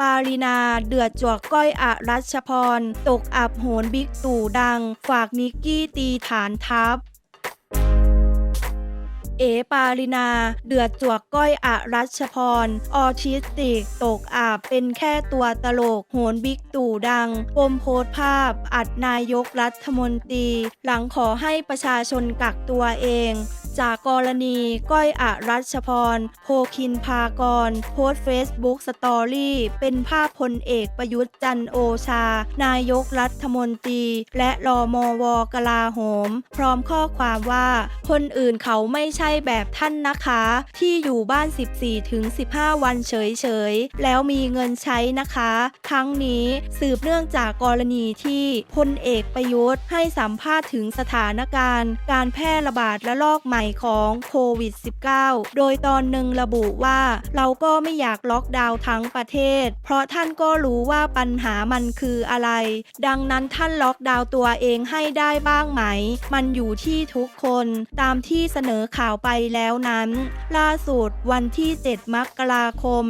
ปารินา เดือดจวกก้อยอะรัชพร ตกอับโหนบิ๊กตู่ดัง ฝากนิกกี้ตีฐานทัพเอปารินา เดือดจวกก้อยอะรัชพร ออทิสติก ตกอาบเป็นแค่ตัวตลก โหนบิ๊กตู่ดัง ปมโพสต์ภาพ อัดนายกรัฐมนตรี หลังขอให้ประชาชนกักตัวเอง จากกรณีก้อยอะรัชพร โพคินพากร โพสเฟซบุ๊กสตอรี่เป็นภาพพลเอกประยุทธ์จันโอชา นายกรัฐมนตรี และรอมวกลาโหม พร้อมข้อความว่า คนอื่นเขาไม่ใช่แบบท่านนะคะ ที่อยู่บ้าน 14-15 วันเฉยๆ แล้วมีเงินใช้นะคะ ทั้งนี้สืบเนื่องจากกรณีที่พลเอกประยุทธ์ให้สัมภาษณ์ถึงสถานการณ์ การแพร่ระบาดระลอกใหม่ของโควิด -19 โดยตอนหนึ่งระบุว่า เราก็ไม่อยากล็อกดาวน์ทั้งประเทศ เพราะท่านก็รู้ว่าปัญหามันคืออะไร ดังนั้นท่านล็อกดาวน์ตัวเองให้ได้บ้างไหม มันอยู่ที่ทุกคนตามที่เสนอข่าวไปแล้วนั้น ล่าสุดวันที่ 7 มกราคม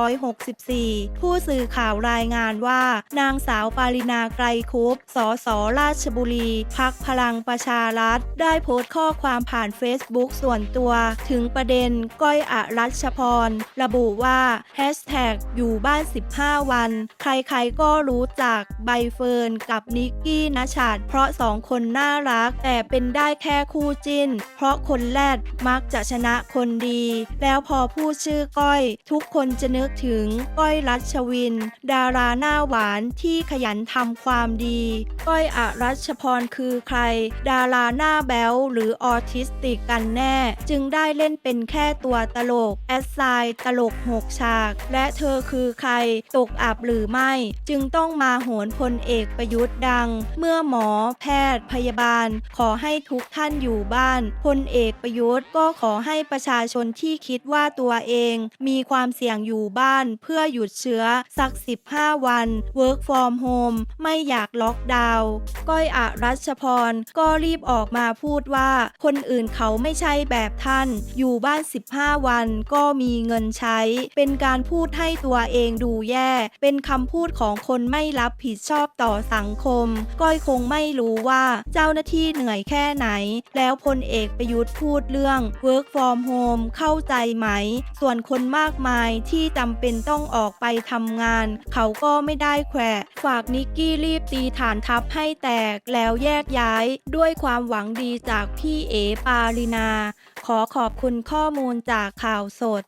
2564 ผู้สื่อข่าวรายงานว่า นางสาวปารินาไกรคุปสสราชบุรี พักพลังประชารัฐ ได้โพสต์ข้อความตามผ่าน Facebook ส่วนตัว ถึงประเด็นก้อยอรัชพร ระบุว่าแฮชแท็กอยู่บ้าน 15 วัน ใครๆก็รู้จักใบเฟิร์นกับนิกกี้นชัดเพราะสองคนน่ารัก แต่เป็นได้แค่คู่จิ้น เพราะคนแรดมักจะชนะคนดี แล้วพอพูดชื่อก้อย ทุกคนจะนึกถึงก้อยรัชวิน ดาราหน้าหวานที่ขยันทำความดี ก้อยอรัชพรคือใคร ดาราหน้าแบ๊วหรือออทิสติกกันแน่ จึงได้เล่นเป็นแค่ตัวตลก แอดไซน์ตลกหกฉาก และเธอคือใคร ตกอับหรือไม่ จึงต้องมาโหนพลเอกประยุทธ์ดัง เมื่อหมอแพทย์พยาบาล ขอให้ทุกท่านอยู่บ้านพลเอกประยุทธ์ก็ขอให้ประชาชนที่คิดว่าตัวเอง มีความเสี่ยงอยู่บ้านเพื่อหยุดเชื้อสัก 15 วัน work from home ไม่อยากล็อกดาวน์ก้อยอรัชพรก็รีบออกมาพูดว่าคนอื่นเขาไม่ใช่แบบท่าน อยู่บ้าน 15 วันก็มีเงินใช้ เป็นการพูดให้ตัวเองดูแย่ เป็นคำพูดของคนไม่รับผิดชอบต่อสังคม ก้อยคงไม่รู้ว่าเจ้าหน้าที่เหนื่อยแค่ไหน แล้วพลเอกประยุทธ์พูดเรื่อง work from home เข้าใจไหม ส่วนคนมากมายที่จำเป็นต้องออกไปทำงาน เขาก็ไม่ได้แขวะฝากนิกกี้รีบตีฐานทัพให้แตกแล้วแยกย้าย ด้วยความหวังดีจากพี่เอปารินา ขอขอบคุณข้อมูลจากข่าวสด